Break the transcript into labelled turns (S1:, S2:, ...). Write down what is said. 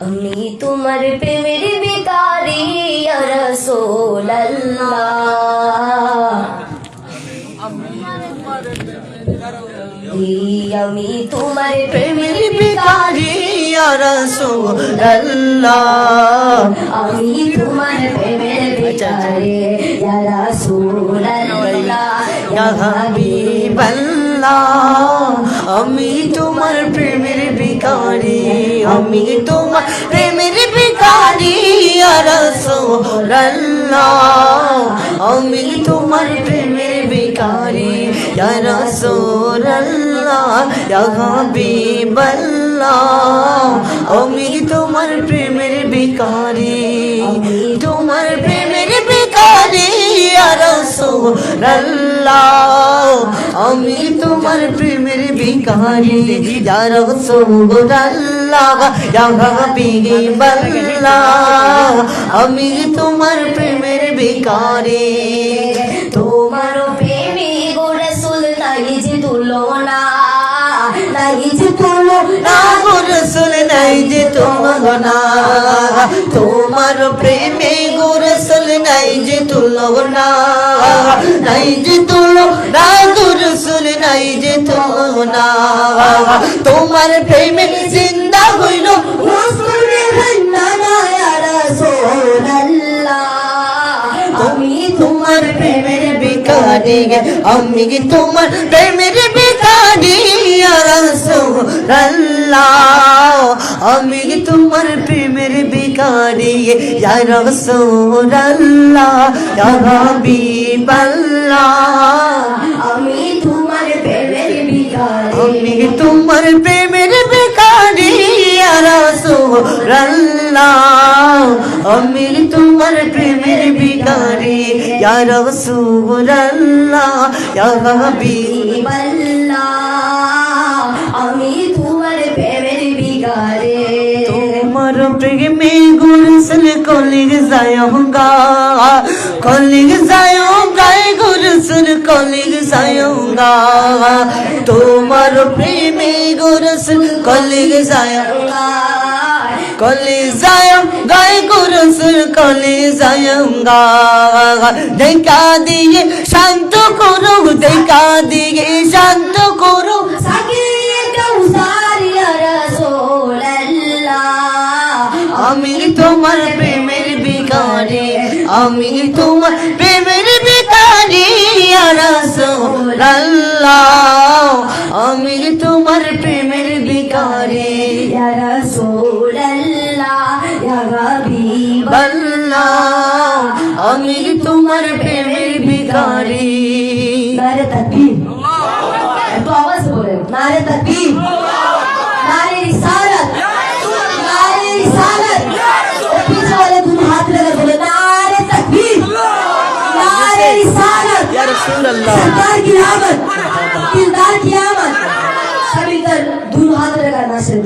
S1: আমি তোমার প্রেমের বিকারি রসোল্লাহ আমি তোমার প্রেমের বিকারি
S2: রসুল্লাহ
S1: আমি তোমার প্রেমের বিকারি রসোল্লাহ
S2: হাবিবাল্লাহ আমি তোমার প্রেমের ভিখারি আমি তোমার প্রেমের ভিখারি রসুল্লাহ আমি তোমার প্রেমের ভিখারি রসুল্লাহ আমি তোমার প্রেমের ভিখারি, তোমার প্রেমের ভিখারি রসুল্লাহ আমি তোমার প্রেমের ভিখারি রসুল্লাহ হাবিবাল্লাহ আমি তোমার প্রেমের ভিখারি।
S1: তোমার প্রেমী গোরসুল নাই যে তুলনা নাই যে তুলনা।
S2: রসুল নাই যে না তোমার প্রেমে গোরসুল নাই যে তুলনা। নাই যে তুলো না গোরসুল নাই যে তুলনা তোমার প্রেমে জিন্দা হইল
S1: রসুলে
S2: আমি তোমার প্রেমের ভিখারি, আমি তোমার প্রেমের ভিখারি রসুল্লাহ আমি তোমার প্রেমের ভিখারি রসুল্লাহ হাবিবাল্লাহ
S1: আমি তোমার প্রেমের বেকারি
S2: রসুল্লাহ আমি তোমার প্রেমের বিকারি রসুল্লাহ
S1: তোমার
S2: প্রেমে গুরসল কলিগ যায়ঙ্গা কলিগ যায়ঙ্গা গুরসল কলিগ যায়ঙ্গা তোমার প্রেমে গুরসল কলিগ যায়ঙ্গা কলি যায়ম গায় গুরসল কলি যায়ঙ্গা দেখা দিয়ে শান্ত করো দেখা দিয়ে শান্ত করো তোমার প্রেমের বিকারি আমি তোমার প্রেমের বিকারি রাসূলুল্লাহ আমি তোমার প্রেমের বিকারি
S1: ইয়া রাসূলুল্লাহ ইয়া হাবিব
S2: আল্লাহ আমি তোমার প্রেমের বিকারি
S1: নারে তাকবীর। একটু আওয়াজ করে। নারে তাকবীর। सरकार की रावत
S2: किरदार की आमद।
S1: सभी कर दूर हाथ लगाना से